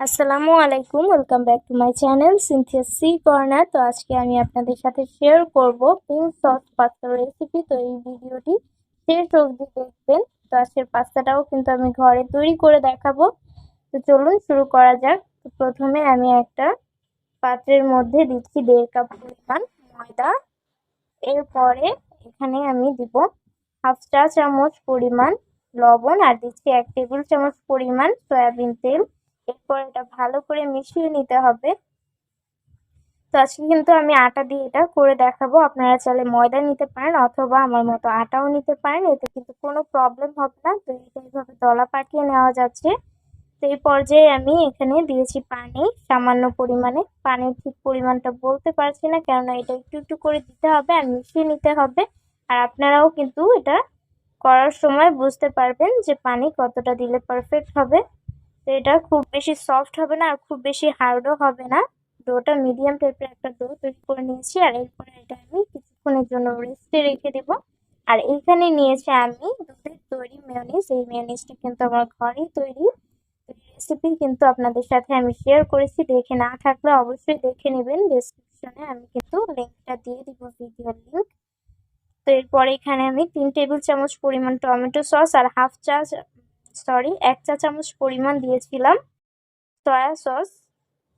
আসসালামু আলাইকুম welcome back to my channel Cynthia C corner তো আজকে আমি আপনাদের সাথে শেয়ার করব পিঙ্ক সস পাস্তার রেসিপি তো এই ভিডিওটি শেষ অবধি দেখবেন। তো আজকের পাস্তাটাও কিন্তু আমি ঘরে তৈরি করে দেখাবো। তো চলুন শুরু করা যাক। তো প্রথমে আমি একটা পাত্রের মধ্যে দিচ্ছি দেড় কাপ পরিমাণ ময়দা। এরপরে এখানে আমি দিব হাফ চা চামচ পরিমাণ লবণ। আর দিচ্ছি এক টেবিল চামচ পরিমাণ সয়াবিন তেল। এরপর এটা ভালো করে মিশিয়ে নিতে হবে। তো আজকে কিন্তু আমি আটা দিয়ে এটা করে দেখাবো। আপনারা চাইলে ময়দা নিতে পারেন অথবা আমার মতো আটাও নিতে পারেন। এতে কিন্তু কোনো প্রবলেম হবে না। তো এটা এইভাবে দলা পাকিয়ে নেওয়া যাচ্ছে। তো এই পর্যায়ে আমি এখানে দিয়েছি পানি। সামান্য পরিমাণে। পানির ঠিক পরিমাণটা বলতে পারছি না, কেননা এটা একটু একটু করে দিতে হবে আর মিশিয়ে নিতে হবে। আর আপনারাও কিন্তু এটা করার সময় বুঝতে পারবেন যে পানি কতটা দিলে পারফেক্ট হবে। এটা খুব বেশি সফট হবে না আর খুব বেশি হার্ডও হবে না। ডোটা মিডিয়াম টাইপের একটা ডো তৈরি করে নিয়েছি আর এরপরে এটা আমি কিছুক্ষণের জন্য রেস্টে রেখে দেব। আর এইখানে নিয়েছি আমি দুধের তৈরি মেয়নিজ এই মেয়নিজটা কিন্তু আমার ঘরেই তৈরি। রেসিপি কিন্তু আপনাদের সাথে আমি শেয়ার করেছি। দেখে না থাকলে অবশ্যই দেখে নেবেন। ডিসক্রিপশনে আমি কিন্তু লিঙ্কটা দিয়ে দিব ভিডিওর লিঙ্ক তো এরপরে এখানে আমি তিন টেবিল চামচ পরিমাণ টমেটো সস আর হাফ চা সরি এক চা চামচ পরিমাণ দিয়েছিলাম। সয়া সস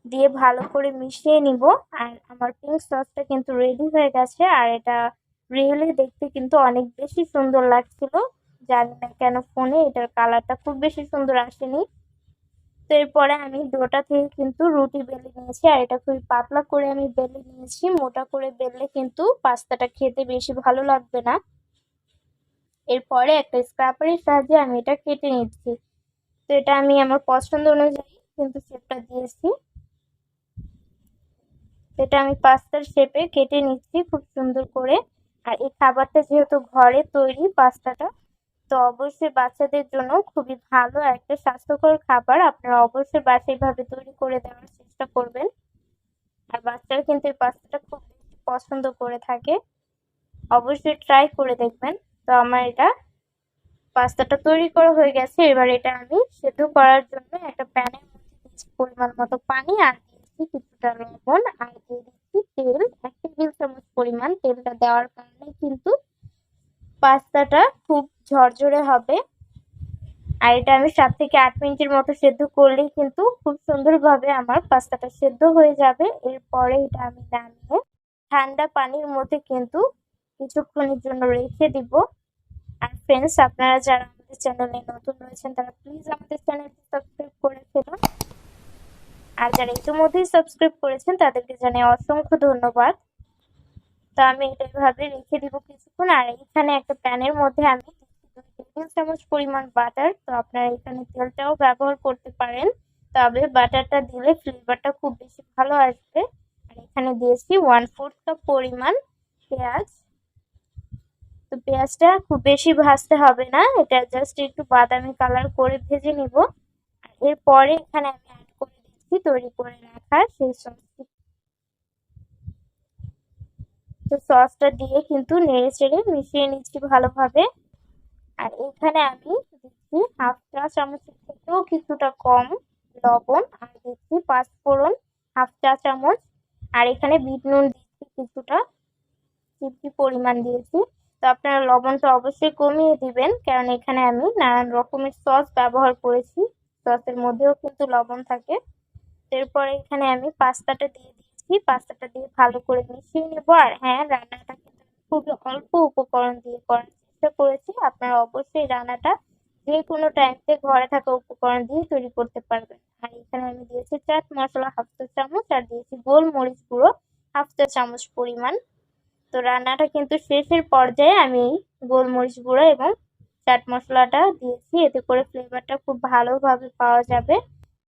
দিয়ে ভালো করে মিশিয়ে নিব। আর আমার পিঙ্ক সসটা কিন্তু রেডি হয়ে গেছে। আর এটা রিয়েলি দেখতে কিন্তু অনেক বেশি সুন্দর লাগছিল। জানি না কেন ফোনে এটার কালারটা খুব বেশি সুন্দর আসেনি। তো এরপরে আমি ডোটা থেকে কিন্তু রুটি বেলে নিয়েছি। আর এটা খুবই পাতলা করে আমি বেলে নিয়েছি। মোটা করে বেললে কিন্তু পাস্তাটা খেতে বেশি ভালো লাগবে না। এরপরে একটা স্ক্রাপারের সাহায্যে আমি এটা কেটে নিচ্ছি। তো এটা আমি আমার পছন্দ অনুযায়ী কিন্তু শেপটা দিয়েছি। এটা আমি পাস্তার শেপে কেটে নিচ্ছি খুব সুন্দর করে। আর এই খাবারটা যেহেতু ঘরে তৈরি পাস্তাটা, তো অবশ্যই বাচ্চাদের জন্য খুবই ভালো একটা স্বাস্থ্যকর খাবার। আপনারা অবশ্যই বাসায় ভাবে তৈরি করে দেওয়ার চেষ্টা করবেন। আর বাচ্চারা কিন্তু এই পাস্তাটা খুব পছন্দ করে থাকে। অবশ্যই ট্রাই করে দেখবেন। তো আমার এটা পাস্তাটা তৈরি করা হয়ে গেছে। এবার এটা আমি সেদ্ধ করার জন্য একটা প্যানের মধ্যে দিচ্ছি পরিমাণ মতো পানি আর দিয়েছি কিছুটা লবণ আর দিয়ে দিচ্ছি তেল। এক টেবিল চামচ পরিমাণ তেলটা দেওয়ার কারণে কিন্তু পাস্তাটা খুব ঝরঝরে হবে। আর এটা আমি সাত থেকে আট মিনিটের মতো সেদ্ধ করলেই কিন্তু খুব সুন্দরভাবে আমার পাস্তাটা সেদ্ধ হয়ে যাবে। এরপরে এটা আমি নামিয়ে ঠান্ডা পানির মধ্যে কিন্তু কিছুক্ষণের জন্য রেখে দিব। আর ফ্রেন্ডস আপনারা যারা আমাদের চ্যানেলে নতুন রয়েছেন, তারা প্লিজ আমাদের চ্যানেলটি সাবস্ক্রাইব করে ফেলুন। আর যারা ইতিমধ্যেই সাবস্ক্রাইব করেছেন, তাদেরকে জানাই অসংখ্য ধন্যবাদ। তো আমি এটা এভাবে রেখে দিব কিছুক্ষণ। আর এখানে একটা প্যানের মধ্যে আমি টেবিল চামচ পরিমাণ বাটার তো আপনারা এখানে তেলটাও ব্যবহার করতে পারেন। তবে বাটারটা দিলে ফ্লেভারটা খুব বেশি ভালো আসবে। আর এখানে দিয়েছি ওয়ান ফোর্থ কাপ পরিমাণ পেঁয়াজ। তো পেঁয়াজটা খুব বেশি ভাজতে হবে না। এটা জাস্ট একটু বাদামি কালার করে ভেজে নিব। আর এরপরে এখানে আমি অ্যাড করে দিচ্ছি তৈরি করে রাখা সেই সসটি তো সসটা দিয়ে কিন্তু নেড়ে চেড়ে মিশিয়ে নিচ্ছি ভালোভাবে। আর এখানে আমি দিচ্ছি হাফ চা চামচের থেকেও কিছুটা কম লবণ আর দিচ্ছি পাঁচফোড়ন হাফ চা চামচ। আর এখানে বিট নুন দিচ্ছি কিছুটা। পরিমাণ দিয়েছি। তো আপনারা লবণটা অবশ্যই কমিয়ে দিবেন, কারণ এখানে আমি নানান রকমের সস ব্যবহার করেছি। সসের মধ্যেও কিন্তু লবণ থাকে। এরপরে এখানে আমি পাস্তাটা দিয়ে দিয়েছি। পাস্তাটা দিয়ে ভালো করে মিশিয়ে নেব। আর হ্যাঁ রান্নাটা কিন্তু খুবই অল্প উপকরণ দিয়ে করার চেষ্টা করেছি। আপনারা অবশ্যই রান্নাটা যে কোনো টাইমতে ঘরে থাকা উপকরণ দিয়ে তৈরি করতে পারবেন। আর এখানে আমি দিয়েছি চাট মশলা হাফ চা চামচ, আর দিয়েছি গোলমরিচ গুঁড়ো হাফ চা চামচ পরিমাণ। তো রান্নাটা কিন্তু শেষের পর্যায়ে আমি গোলমরিচ গুঁড়ো এবং চাট মশলাটা দিয়েছি। এতে করে ফ্লেভারটা খুব ভালোভাবে পাওয়া যাবে।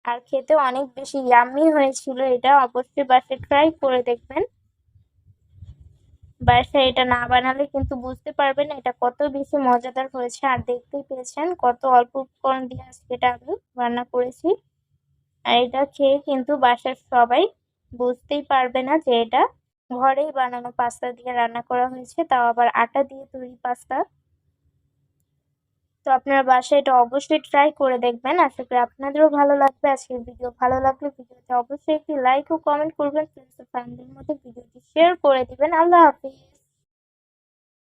আর খেতে অনেক বেশি ইয়াম্মি হয়েছিল এটা অবশ্যই বাসায় ট্রাই করে দেখবেন। বাসায় এটা না বানালে কিন্তু বুঝতে পারবেন এটা কত বেশি মজাদার হয়েছে। আর দেখতেই পেয়েছেন কত অল্প উপকরণ দিয়ে আজকে এটা আমি রান্না করেছি। আর এটা খেয়ে কিন্তু বাসার সবাই বুঝতেই পারবে না যে এটা ঘরেই বানানো পাস্তা দিয়ে রান্না করা হয়েছে, তাও আবার আটা দিয়ে তৈরি পাস্তা। তো আপনারা বাসায় এটা অবশ্যই ট্রাই করে দেখবেন। আশা করি আপনাদেরও ভালো লাগবে। আজকের ভিডিও ভালো লাগলে ভিডিওতে অবশ্যই একটি লাইক ও কমেন্ট করবেন। ফ্রেন্ডস ফ্যামিলির মধ্যে ভিডিওটি শেয়ার করে দিবেন। আল্লাহ হাফিজ।